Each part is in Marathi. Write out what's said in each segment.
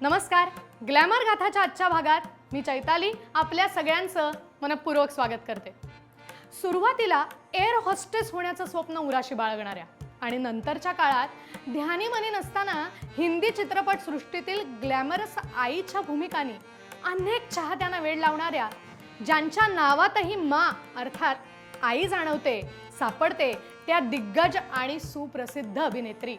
नमस्कार. ग्लॅमर गाथाच्या आजच्या भागात मी चैताली आपल्या सगळ्यांचं मनपूर्वक स्वागत करते. सुरुवातीला एअर हॉस्टेस होण्याचं स्वप्न उराशी बाळगणाऱ्या आणि नंतरच्या काळात ध्यानी मनी नसताना हिंदी चित्रपटसृष्टीतील ग्लॅमरस आईच्या भूमिकांनी अनेक चाहत्यांना वेळ लावणाऱ्या ज्यांच्या नावातही मा अर्थात आई जाणवते सापडते त्या दिग्गज आणि सुप्रसिद्ध अभिनेत्री.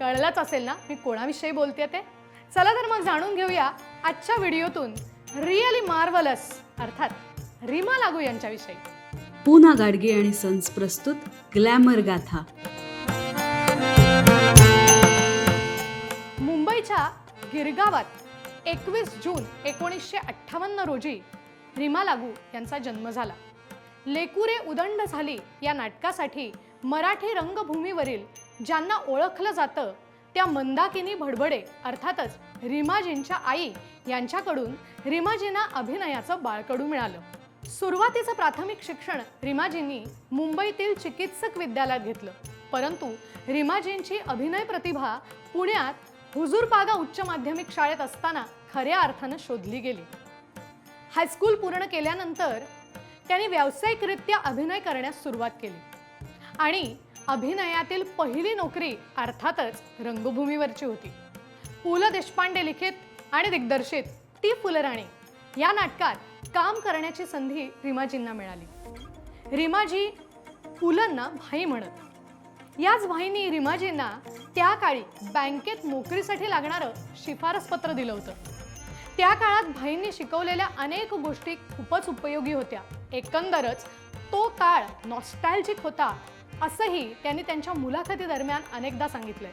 कळलंच असेल ना मी कोणाविषयी बोलते ते? चला तर मग जाणून घेऊया आजच्या व्हिडिओतून रिअली मार्वलस अर्थात रीमा लागू यांच्याविषयी. पूना गाडगे आणि सन्स प्रस्तुत ग्लॅमर गाथा. मुंबईच्या गिरगावात एकवीस जून एकोणीसशे अठ्ठावन्न रोजी रीमा लागू यांचा जन्म झाला. लेकुरे उदंड झाली या नाटकासाठी मराठी रंगभूमीवरील ज्यांना ओळखलं जातं त्या मंदाकिनी भडबडे अर्थातच रीमाजींच्या आई यांच्याकडून रीमाजींना अभिनयाचं बाळकडू मिळालं. सुरुवातीचं प्राथमिक शिक्षण रीमाजींनी मुंबईतील चिकित्सक विद्यालयात घेतलं. परंतु रीमाजींची अभिनय प्रतिभा पुण्यात हुजूरपागा उच्च माध्यमिक शाळेत असताना खऱ्या अर्थानं शोधली गेली. हायस्कूल पूर्ण केल्यानंतर त्यांनी व्यावसायिकरित्या अभिनय करण्यास सुरुवात केली. आणि अभिनयातील पहिली नोकरी अर्थातच रंगभूमीवरची होती. पु ल देशपांडे लिखित आणि दिग्दर्शित ती फुलराणी या नाटकात काम करण्याची संधी रिमाजींना मिळाली. रिमाजी पुलंना भाई म्हणत. याच भाईनी रिमाजींना त्या काळी बँकेत नोकरीसाठी लागणारं शिफारस पत्र दिलं होतं. त्या काळात भाईंनी शिकवलेल्या अनेक गोष्टी खूपच उपयोगी होत्या. एकंदरच तो काळ नॉस्टॅल्जिक होता. असंही त्यांनी त्यांच्या मुलाखती दरम्यान अनेकदा सांगितलंय.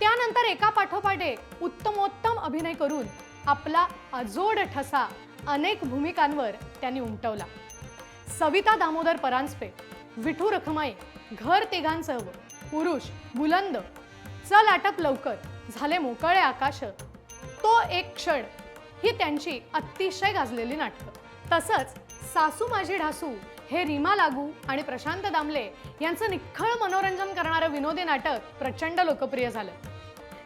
त्यानंतर एका पाठोपाठ एक उत्तमोत्तम अभिनय करून आपला अजोड ठसा अनेक भूमिकांवर त्यांनी उमटवला. सविता दामोदर परांजपे विठू रखमाई घर तिघांसह पुरुष बुलंद चल आटप लवकर झाले मोकळे आकाश तो एक क्षण ही त्यांची अतिशय गाजलेली नाटकं. तसंच सासू माझी ढासू हे रीमा लागू आणि प्रशांत दामले यांचं निखळ मनोरंजन करणारं विनोदी नाटक प्रचंड लोकप्रिय झालं.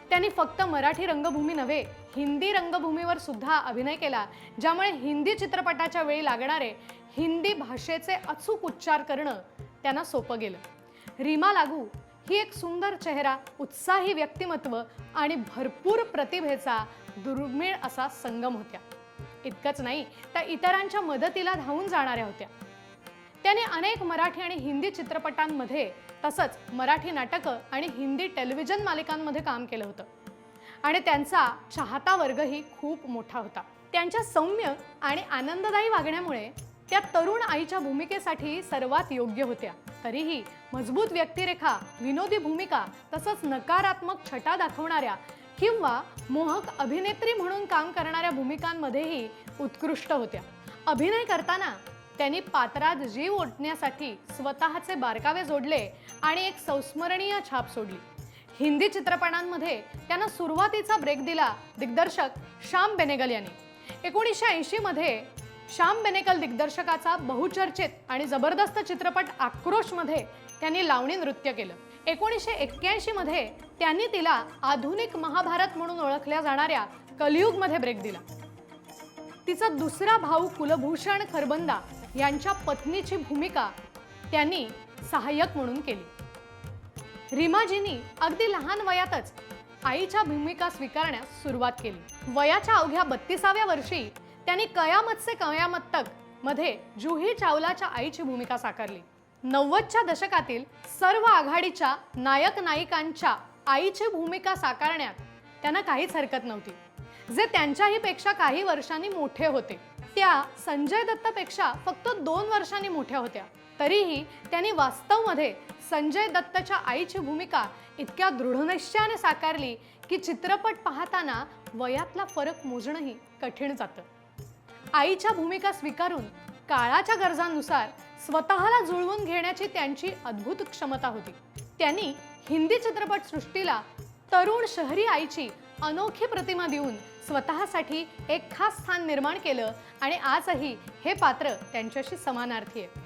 त्यांनी फक्त मराठी रंगभूमी नव्हे हिंदी रंगभूमीवर सुद्धा अभिनय केला ज्यामुळे हिंदी चित्रपटाच्या वेळी लागणारे हिंदी भाषेचे अचूक उच्चार करणं त्यांना सोपं गेलं. रीमा लागू ही एक सुंदर चेहरा उत्साही व्यक्तिमत्व आणि भरपूर प्रतिभेचा दुर्मिळ असा संगम होत्या. इतकंच नाही तर इतरांच्या मदतीला धावून जाणाऱ्या होत्या. त्याने अनेक मराठी आणि हिंदी चित्रपटांमध्ये तसंच मराठी नाटकं आणि हिंदी टेलिव्हिजन मालिकांमध्ये काम केलं होतं. आणि त्यांचा चाहता वर्गही खूप मोठा होता. त्यांच्या सौम्य आणि आनंददायी वागण्यामुळे त्या तरुण आईच्या भूमिकेसाठी सर्वात योग्य होत्या. तरीही मजबूत व्यक्तिरेखा विनोदी भूमिका तसंच नकारात्मक छटा दाखवणाऱ्या किंवा मोहक अभिनेत्री म्हणून काम करणाऱ्या भूमिकांमध्येही उत्कृष्ट होत्या. अभिनय करताना त्यांनी पात्रात जीव ओतण्यासाठी स्वतःचे बारकावे जोडले आणि एक संस्मरणीय छाप सोडली. हिंदी चित्रपटांमध्ये त्यांना सुरुवातीचा ब्रेक दिला दिग्दर्शक श्याम बेनेगल यांनी. एकोणीसशे ऐंशीमध्ये श्याम बेनेकल दिग्दर्शकाचा बहुचर्चित आणि जबरदस्त चित्रपट आक्रोशमध्ये त्यांनी लावणी नृत्य केलं. एकोणीसशे एक्क्याऐंशीमध्ये त्यांनी तिला आधुनिक महाभारत म्हणून ओळखल्या जाणाऱ्या कलियुगमध्ये ब्रेक दिला. तिचा दुसरा भाऊ कुलभूषण खरबंदा यांच्या पत्नीची भूमिका त्यांनी सहाय्यक म्हणून केली. रिमाजींनी अगदी लहान वयातच आईच्या भूमिका स्वीकारण्यास सुरुवात केली. वयाच्या अवघ्या बत्तीसाव्या वर्षी त्यांनी कयामत से कयामत तकमध्ये जुही चावलाच्या आईची भूमिका साकारली. नव्वदच्या दशकातील सर्व आघाडीच्या नायक नायिकांच्या आईची भूमिका साकारण्यात त्यांना काहीच हरकत नव्हती. जे त्यांच्याही पेक्षा काही वर्षांनी मोठे होते. त्या संजय दत्तपेक्षा फक्त दोन वर्षांनी मोठ्या होत्या. तरीही त्यांनी वास्तवमध्ये संजय दत्तच्या आईची भूमिका इतक्या दृढनिश्चयाने साकारली की चित्रपट पाहताना वयातला फरक मोजणंही कठीण जातं. आईच्या भूमिका स्वीकारून काळाच्या गरजांनुसार स्वतःला जुळवून घेण्याची त्यांची अद्भुत क्षमता होती. त्यांनी हिंदी चित्रपटसृष्टीला तरुण शहरी आईची अनोखी प्रतिमा देऊन स्वतःसाठी एक खास स्थान निर्माण केलं आणि आजही हे पात्र त्यांच्याशी समानार्थी आहे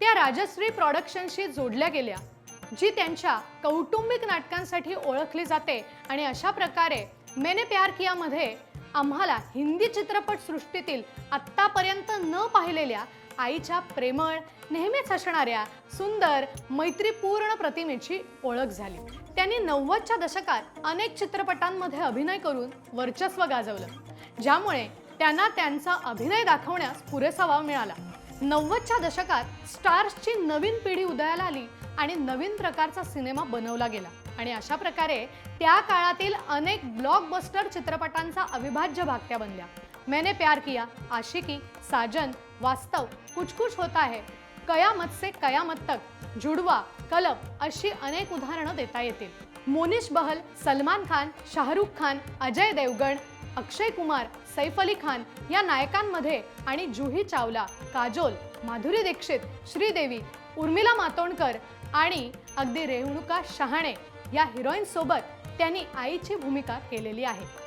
त्या राजश्री प्रॉडक्शनशी जोडल्या गेल्या जी त्यांच्या कौटुंबिक नाटकांसाठी ओळखली जाते आणि अशा प्रकारे मेने प्यार किया मध्ये आम्हाला हिंदी चित्रपटसृष्टीतील आत्तापर्यंत न पाहिलेल्या आईच्या प्रेमळ नेहमीच असणाऱ्या सुंदर मैत्रीपूर्ण प्रतिमेची ओळख झाली. त्यांनी नव्वदच्या दशकात अनेक चित्रपटांमध्ये अभिनय करून वर्चस्व गाजवलं. ज्यामुळे त्यांना त्यांचा अभिनय दाखवण्यास पुरेसा वाव मिळाला. नव्वदच्या दशकात स्टार्सची नवीन पिढी उदयाला आली आणि नवीन प्रकारचा सिनेमा बनवला गेला. आणि अशा प्रकारे त्या काळातील अनेक ब्लॉकबस्टर चित्रपटांचा अविभाज्य भागत्या बनल्या. मैंने प्यार किया। आशिकी साजन वास्तव कुछ कुछ होता है। कयामत से कयामत तक जुडवा कलब अशी अनेक उदाहरणं देता येतील। मोनिश बहल सलमान खान शाहरुख खान अजय देवगण अक्षय कुमार सैफ अली खान या नायकांमध्ये आणि जुही चावला काजोल माधुरी दीक्षित श्रीदेवी उर्मिला मातोंडकर आणि अगदी रेणुका शहाणे या हिरोईन सोबत त्यांनी आईची भूमिका केलेली आहे.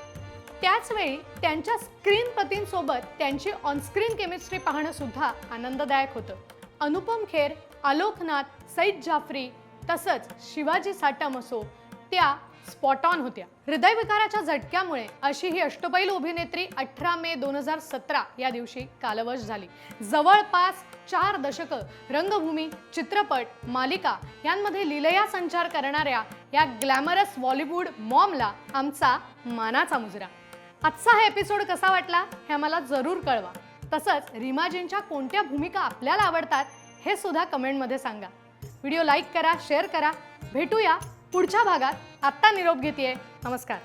त्याचवेळी त्यांच्या स्क्रीन प्रतींसोबत त्यांची ऑनस्क्रीन केमिस्ट्री पाहणं सुद्धा आनंददायक होतं. अनुपम खेर आलोकनाथ सईद जाफरी तसंच शिवाजी साटम असो त्या स्पॉट ऑन होत्या. हृदयविकाराच्या झटक्यामुळे अशी ही अष्टपैल अभिनेत्री अठरा मे दोन हजार सतरा या दिवशी कालवश झाली. जवळपास चार दशकं रंगभूमी चित्रपट मालिका यांमध्ये लिलया संचार करणाऱ्या या ग्लॅमरस बॉलिवूड मॉमला आमचा मानाचा मुजरा. आजचा हा एपिसोड कसा वाटला हे आम्हाला जरूर कळवा. तसंच रिमाजींच्या कोणत्या भूमिका आपल्याला आवडतात हे सुद्धा कमेंटमध्ये सांगा. व्हिडिओ लाईक करा शेअर करा. भेटूया पुढच्या भागात. आत्ता निरोप घेते नमस्कार.